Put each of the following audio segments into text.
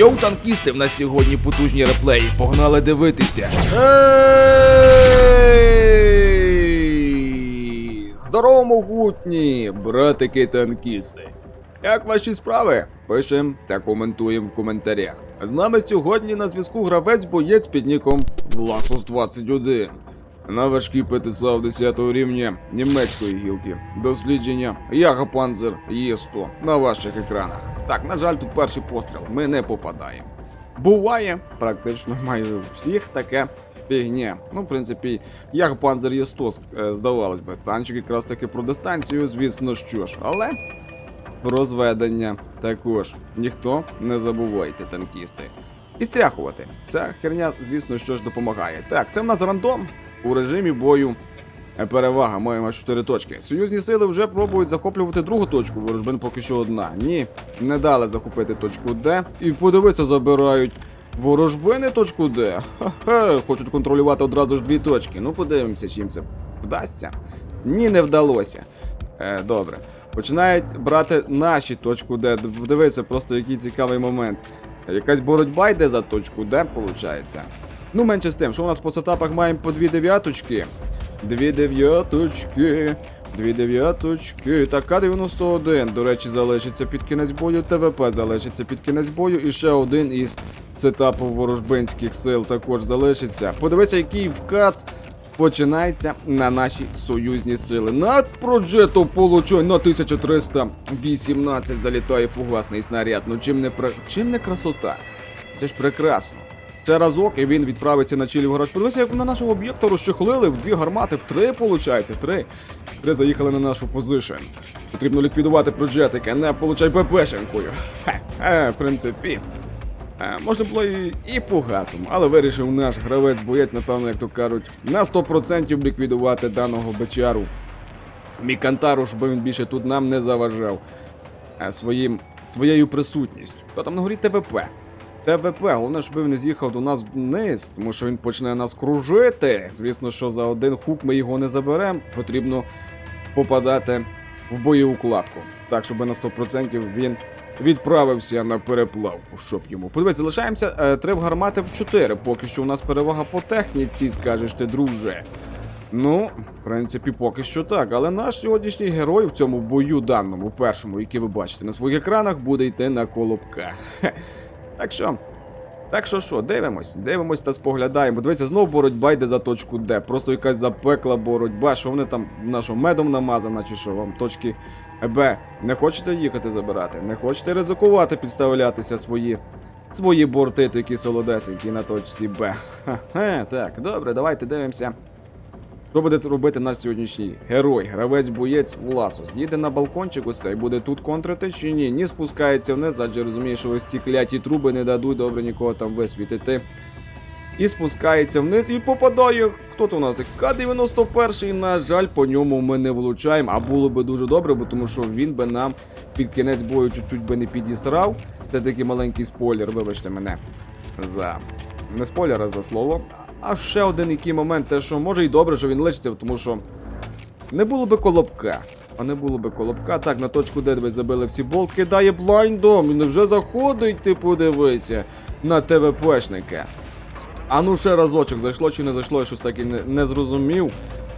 Йоу, танкісти, в нас сьогодні потужні реплеї. Погнали дивитися. Здорово, могутні, братики танкісти. Як ваші справи? Пишем та коментуємо в коментарях. З нами сьогодні на зв'язку гравець боєць під ніком Власус 21. На важкій ПТСА 10 рівня німецької гілки. Дослідження Ягапанзер Є100 на ваших екранах. Так, на жаль, тут перший постріл. Ми не попадаємо. Буває, практично майже у всіх таке фігня. Ну, в принципі, як Panzer Є100, е, здавалось би, танчик якраз таки про дистанцію, звісно що ж, але розведення також. Ніхто не забувайте, танкісти. І стряхувати. Ця херня, звісно, що ж допомагає. Так, це в нас рандом у режимі бою. Е, Перевага, маємо 4 точки. Союзні сили вже пробують захоплювати другу точку, ворожбин поки що одна. Ні, не дали захопити точку Д. І подивися, забирають ворожбини точку Д. Ха-ха, хочуть контролювати одразу ж дві точки. Ну, подивимося, чим це вдасться. Ні, не вдалося. Е, добре. Починають брати наші точку Д. Дивися, просто який цікавий момент. Якась боротьба йде за точку Д, виходить. Ну, менше з тим, що у нас по сетапах маємо по дві дев'яточки. Дві дев'яточки. Дві дев'яточки. Так, К-91, до речі, залишиться під кінець бою. ТВП залишиться під кінець бою. І ще один із сетапів ворожбинських сил також залишиться. Подивися, який вкат починається на наші союзні сили. Над проджето получай на 1318 залітає фугасний снаряд. Ну чим не чим не красота? Це ж прекрасно. Ще разок і він відправиться на чилі в. Подивися, як на нашого об'єкта розчехлили в дві гармати, в три, виходить, три. Три заїхали на нашу позишн. Потрібно ліквідувати проджетики, не получай ППшенкою. Хе, е, в принципі. Е, можна було і, і по гасом, але вирішив наш гравець-боєць, напевно, як то кажуть, на 100% ліквідувати даного бичару. Мікантару, щоб він більше тут нам не заважав е, своїм, своєю присутністю. Хто там на горі ТВП? ТВП, головне, щоб він не з'їхав до нас вниз, тому що він почне нас кружити. Звісно, що за один хук ми його не заберемо. Потрібно попадати в бойову кладку. Так, щоб на 100% він відправився на переплавку, щоб йому. Подивись, залишаємося е, три гармати в 4. Поки що у нас перевага по техніці, скажеш ти, друже. Ну, в принципі, поки що так. Але наш сьогоднішній герой в цьому бою даному, першому, який ви бачите на своїх екранах, буде йти на колобка. Так що. Так що що, дивимось, дивимось та споглядаємо. Дивіться, знову боротьба йде за точку Д. Просто якась запекла боротьба. Що вони там нашим медом намазана, чи що вам точки Б. Не хочете їхати забирати? Не хочете ризикувати, підставлятися свої свої борти, такі солодесенькі на точці Б. Ха-ха, так, добре, давайте дивимося. Що буде робити наш сьогоднішній герой, гравець-боєць Власус? Їде на балкончик усе і буде тут контрити чи ні? Ні спускається вниз, адже розуміє, що ось ці кляті труби не дадуть добре нікого там висвітити. І спускається вниз і попадає. Хто то у нас? К-91, на жаль, по ньому ми не влучаємо, а було би дуже добре, бо тому що він би нам під кінець бою чуть-чуть би не підісрав. Це такий маленький спойлер, вибачте мене. За не спойлер, а за слово. А ще один який момент, те, що може і добре, що він лишиться, тому що не було би колобка. А не було би колобка. Так, на точку Д ви забили всі болт, кидає блайндом. Він вже заходить, ти подивися, на ТВПшника. А ну ще разочок, зайшло чи не зайшло, я щось так і не, не зрозумів.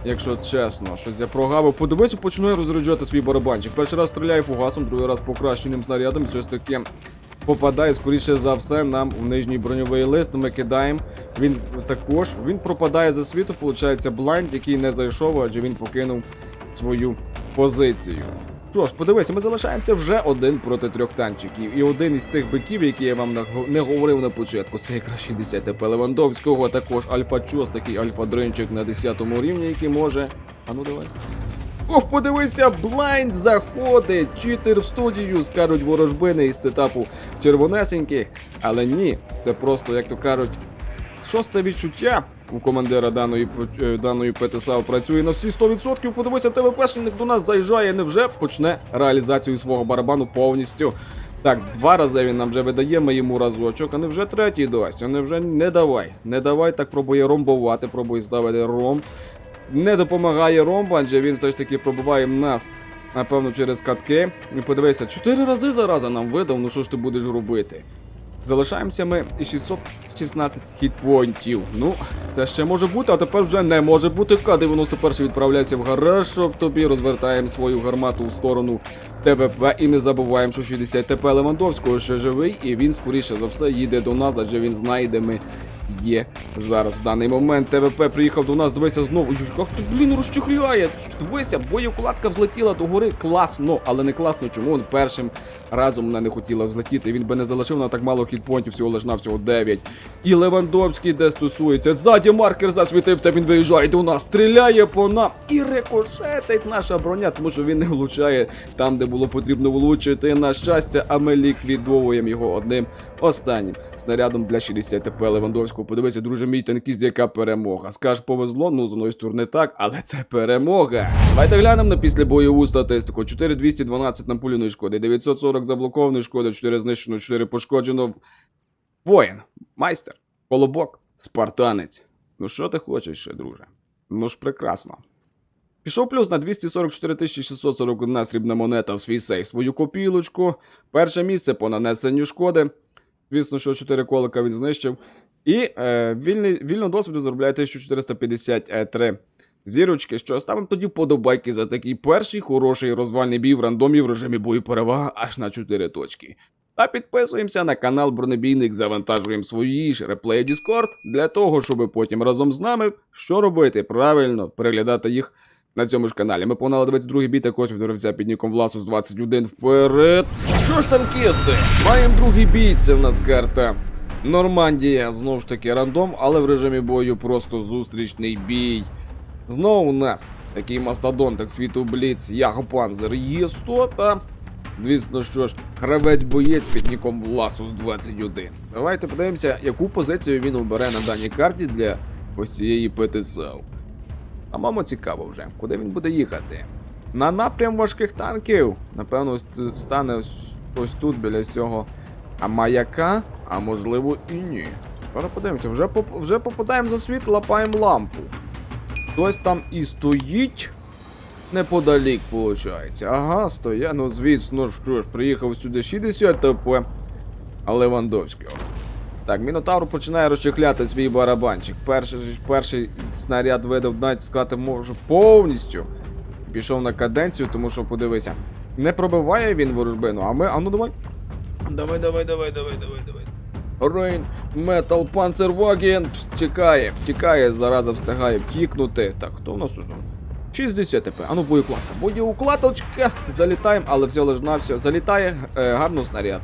Якщо чесно, щось я прогавив. Подивись, починаю розряджати свій барабанчик. Перший раз стріляє фугасом, другий раз покращеним снарядом, щось таке попадає, скоріше за все, нам в нижній броньовий лист. Ми кидаємо. Він також він пропадає за світу, виходить блайнд, який не зайшов, адже він покинув свою позицію. Що ж, подивися, ми залишаємося вже один проти трьох танчиків. І один із цих биків, які я вам не говорив на початку, це якраз 60 ТП Левандовського, також альфа-чос, такий альфа-дринчик на 10 рівні, який може. А ну давай. Ох, подивися, блайнд заходить! Читер в студію, скажуть ворожбини із сетапу червонесеньких. Але ні, це просто, як то кажуть, шосте відчуття у командира даної, е, даної ПТСА працює на всі 100%. Подивися, ТВПшник до нас заїжджає, невже почне реалізацію свого барабану повністю. Так, два рази він нам вже видає, ми йому разочок, а не вже третій дасть, а не вже не давай. Не давай, так пробує ромбувати, пробує ставити ромб. Не допомагає ромб, адже він все ж таки пробуває нас, напевно, через катки. І подивися, чотири рази зараза нам видав, ну що ж ти будеш робити? Залишаємося ми і 616 хітпоінтів. Ну, це ще може бути, а тепер вже не може бути. К-91 відправляється в гараж, щоб тобі розвертаємо свою гармату в сторону ТВП і не забуваємо, що 60 ТП Левандовського ще живий, і він скоріше за все їде до нас, адже він знає, ми є зараз в даний момент. ТВП приїхав до нас, дивися знову. Як ти, блін, розчехляє. Дивися, боєкладка взлетіла до гори. Класно, але не класно. Чому він першим разом вона не хотіла взлетіти? Він би не залишив на так мало хітпонтів, всього лиш на всього 9. І Левандовський, де стосується. Ззаді маркер засвітився, він виїжджає до нас, стріляє по нам і рикошетить наша броня, тому що він не влучає там, де було потрібно влучити. На щастя, а ми ліквідовуємо його одним останнім снарядом для 60 ТП Левандовського. Подивися, друже, мій танкіст, яка перемога. Скаж, повезло, ну з одної сторони так, але це перемога. Давайте глянемо на післябойову статистику. 4212 напуляної шкоди, 940 заблокованої шкоди, 4 знищено, 4 пошкоджено. Воїн, майстер, колобок, спартанець. Ну що ти хочеш ще, друже? Ну ж прекрасно. Пішов плюс на 244 641 срібна монета в свій сейф свою копілочку. Перше місце по нанесенню шкоди. Звісно, що 4 колика він знищив. І е, вільний, вільно досвіду заробляє 1453 зірочки. Що ставимо тоді подобайки за такий перший хороший розвальний бій в рандомі в режимі бою перевага аж на 4 точки. Та підписуємося на канал Бронебійник, завантажуємо свої ж реплеї Discord для того, щоб потім разом з нами що робити? Правильно, переглядати їх на цьому ж каналі. Ми погнали 22 бій, також відрився під ніком Власус 21 вперед. Що ж там кисти? Маємо другий бій, це в нас карта. Нормандія, знову ж таки рандом, але в режимі бою просто зустрічний бій. Знову у нас такий мастодонт, як світу Бліц, Ягопанзер є 100 та Звісно, що ж, гравець-боєць під ніком Власус 21. Давайте подивимося, яку позицію він обере на даній карті для ось цієї ПТСАУ. А мамо цікаво вже, куди він буде їхати. На напрям важких танків. Напевно, стане ось тут біля цього. А маяка, а можливо і ні. Зараз подивимося, вже, поп- вже попадаємо за світ, лапаємо лампу. Хтось там і стоїть. Неподалік, виходить. Ага, стоя. Ну, звісно, що ж, приїхав сюди 60 ТП. Левандовського. Так, Мінотавр починає розчехляти свій барабанчик. Перший, перший снаряд видав, навіть сказати, можу повністю. Пішов на каденцію, тому що подивися. Не пробиває він ворожбину, а ми. А ну давай. Давай, давай, давай, давай, давай, давай. Рейн, Метал Панцерваген втікає, втікає, зараза встигає втікнути. Так, хто у нас тут? 60 ТП. А ну боєукладка. Боєукладочка. Залітаємо, але все лиш на все. Залітає е, гарно снаряд.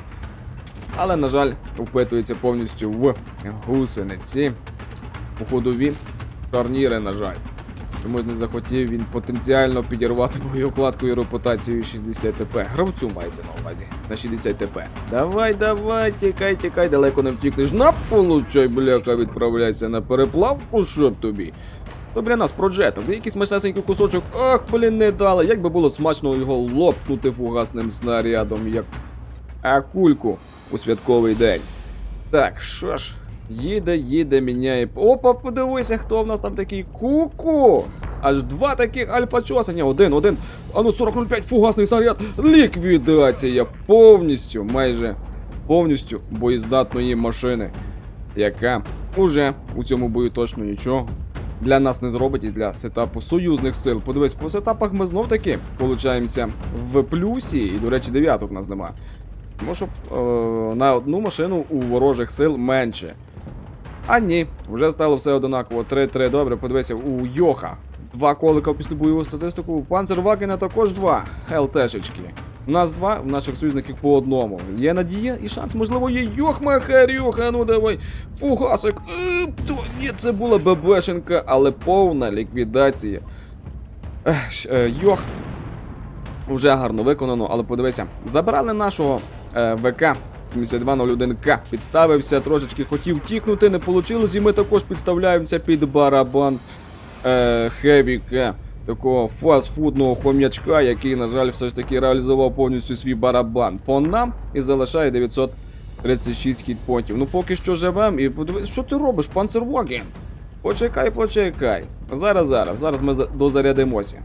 Але, на жаль, впитується повністю в гусениці. У шарніри, на жаль. Чомусь не захотів він потенціально підірвати мою боєукладку і репутацію 60 ТП. Гравцю мається на увазі на 60 ТП. Давай, давай, тікай, тікай, далеко не втікнеш. На получай, бляха, відправляйся на переплавку, щоб тобі. То нас проджеток, де якийсь смачнесенький кусочок. Ах, блін, не дали. Як би було смачно його лопнути фугасним снарядом, як а кульку у святковий день. Так, що ж, їде, їде, міняє. Опа, подивися, хто в нас там такий куку. Аж два таких альфа-чоса. Ні, один, один. А ну 4005 фугасний снаряд. Ліквідація повністю, майже повністю боєздатної машини, яка уже у цьому бою точно нічого для нас не зробить і для сетапу союзних сил. Подивись, по сетапах ми знов таки получаємося в плюсі, і, до речі, дев'яток у нас нема. Тому що е, на одну машину у ворожих сил менше. А ні, вже стало все одинаково. 3-3, добре, подивися, у Йоха. Два колика після бойову статистику. У Панцервагена також два ЛТшечки. У нас два, у наших союзників по одному. Є надія і шанс, можливо, є Йох Махарюха, ну давай. Фугасик. Е, ні, це була ББшенка, але повна ліквідація. Ех, е, Йох. Вже гарно виконано, але подивися, забрали нашого е, ВК 7201К. Підставився, трошечки хотів втікнути, не вийшло, і ми також підставляємося під барабан е, Хевіка. Такого фастфудного хом'ячка, який, на жаль, все ж таки реалізував повністю свій барабан по нам і залишає 936 хітпонтів. Ну поки що живем і подивись, що ти робиш, панцервоген? Почекай, почекай. Зараз, зараз, зараз ми дозарядимося.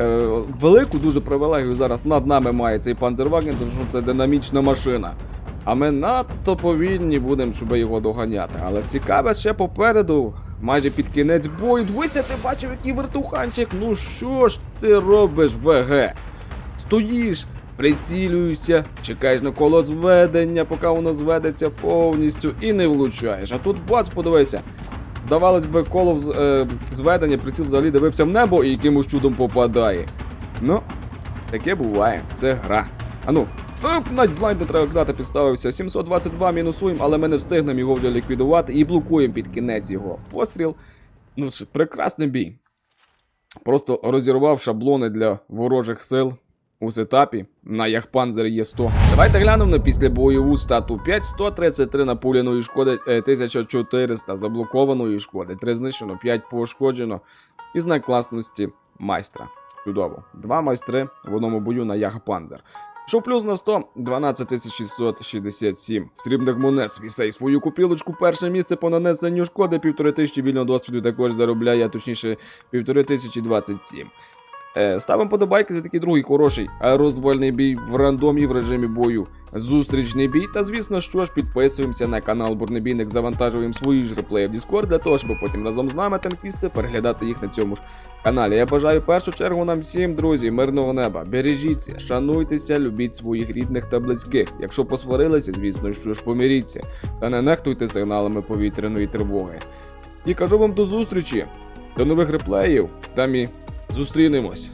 Е, велику дуже привілегію зараз над нами має цей панцерваген, тому що це динамічна машина. А ми надто повільні будемо, щоб його доганяти. Але цікаве ще попереду, майже під кінець бою. Дивися, ти бачив, який вертуханчик. Ну що ж ти робиш, ВГ? Стоїш, прицілюєшся, чекаєш на коло зведення, поки воно зведеться повністю, і не влучаєш. А тут бац, подивися. Здавалось би, коло е, зведення, приціл взагалі дивився в небо і якимось чудом попадає. Ну, таке буває, це гра. Ану, оп, навіть блайнд до треба підставився. 722 мінусуємо, але ми не встигнемо його вже ліквідувати і блокуємо під кінець його. Постріл. Ну, ж, прекрасний бій. Просто розірвав шаблони для ворожих сил у сетапі на Яхпанзер Є100. Давайте глянемо на післябойову стату 5, 133 напуляної шкоди, е, 1400 заблокованої шкоди, 3 знищено, 5 пошкоджено. І знак класності майстра. Чудово. Два майстри в одному бою на Яхпанзер. Що плюс на 100 12667 срібних монет свісей свою купілочку. Перше місце по нанесенню шкоди, півтори тисячі вільного досвіду також заробляє, а точніше півтори тисячі 27. Е, ставимо подобайки за такий другий хороший розвольний бій в рандомі в режимі бою. Зустрічний бій. Та звісно, що ж підписуємося на канал Бурнебійник, завантажуємо свої ж реплеї в Discord для того, щоб потім разом з нами танкісти переглядати їх на цьому ж каналі. Я бажаю в першу чергу нам всім, друзі, мирного неба. Бережіться, шануйтеся, любіть своїх рідних та близьких. Якщо посварилися, звісно, що ж поміріться. Та не нехтуйте сигналами повітряної тривоги. І кажу вам до зустрічі, до нових реплеїв. Там і зустрінемось.